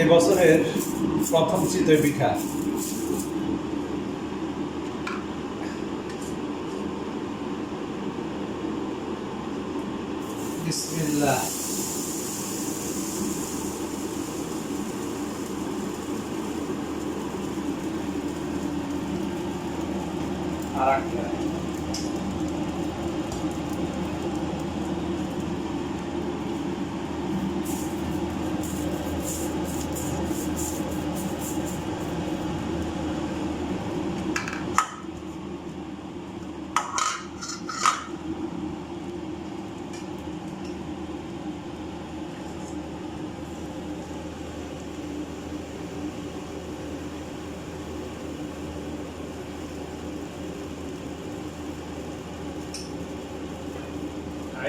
এ বছরের প্রথম চিতই পিঠা বিসমিল্লাহ। আর একটা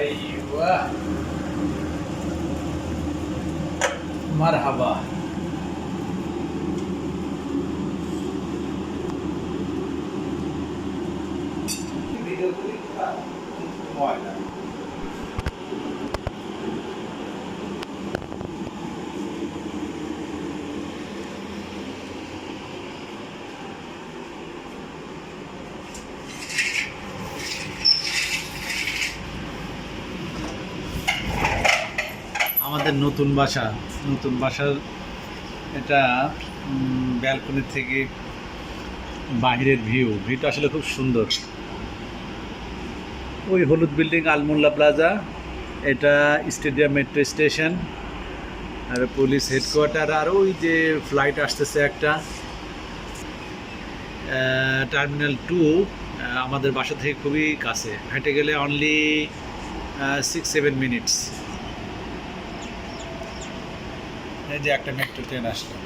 ايوه مرحبا আমাদের নতুন বাসা, নতুন বাসার এটা ব্যালকনি থেকে বাইরের ভিউ ভিউটা আসলে খুব সুন্দর। ওই হলুদ বিল্ডিং আলমোল্লা প্লাজা এটা স্টেডিয়াম মেট্রো স্টেশন আর পুলিশ হেডকোয়ার্টার আর ওই যে ফ্লাইট আসতেছে একটা টার্মিনাল টু আমাদের বাসা থেকে খুবই কাছে। হেঁটে গেলে অনলি সিক্স সেভেন মিনিটস এই যে একটা মেট্রো ট্রেন আসলো।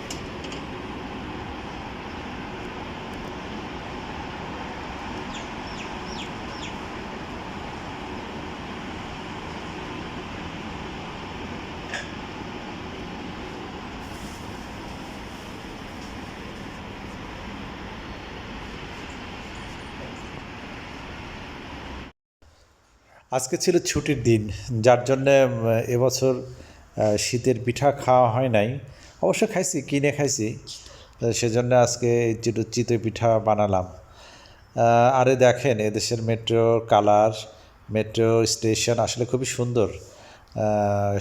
আজকে ছিল ছুটির দিন যার জন্যে এবছর শীতের পিঠা খাওয়া হয় নাই। অবশ্য খাইছি, কিনে খাইছি। সেজন্য আজকে চিটো চিতই পিঠা বানালাম। আরে দেখেন, এদেশের মেট্রো কালার মেট্রো স্টেশন আসলে খুবই সুন্দর।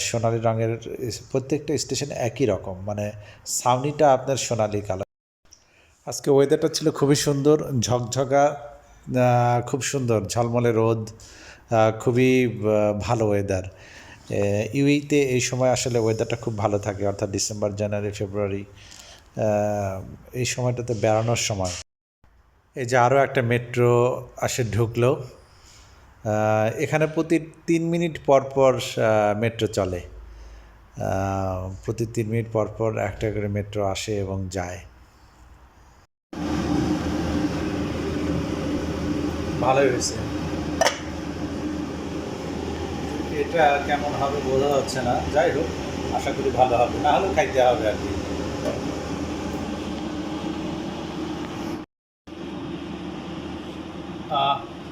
সোনালি রঙের প্রত্যেকটা স্টেশন একই রকম। মানে ছাউনিটা আপনার সোনালি কালার। আজকে ওয়েদারটা ছিল খুবই সুন্দর, ঝকঝকা খুব সুন্দর, ঝলমলে রোদ খুবই ভালো ওয়েদার ইউইতে এই সময় আসলে ওয়েদারটা খুব ভালো থাকে, অর্থাৎ ডিসেম্বর জানুয়ারি ফেব্রুয়ারি এই সময়টাতে বেড়ানোর সময়। এই যে আরও একটা মেট্রো আসে ঢুকলো এখানে প্রতি তিন মিনিট পর পর মেট্রো চলে। প্রতি তিন মিনিট পর পর একটা করে মেট্রো আসে এবং যায়। ভালোই হয়েছে। এটা কেমন হবে বোঝা যাচ্ছে না। যাই হোক, আশা করি ভালো হবে। না হলেও খাইতে হবে আর কি।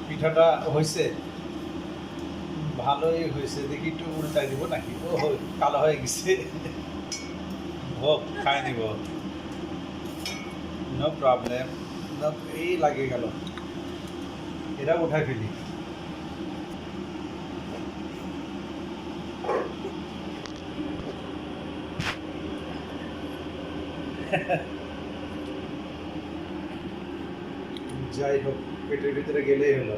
পিঠাটা হয়েছে ভালোই হয়েছে দেখি একটু উল্টাই দিব নাকি? ও কালো হয়ে গেছে। হোক, খাই নিব। নো প্রবলেম এই লাগিয়ে গেল। এটা উঠাই ফেলি। যাই হোক পেটের ভিতরে গেলেই হলো।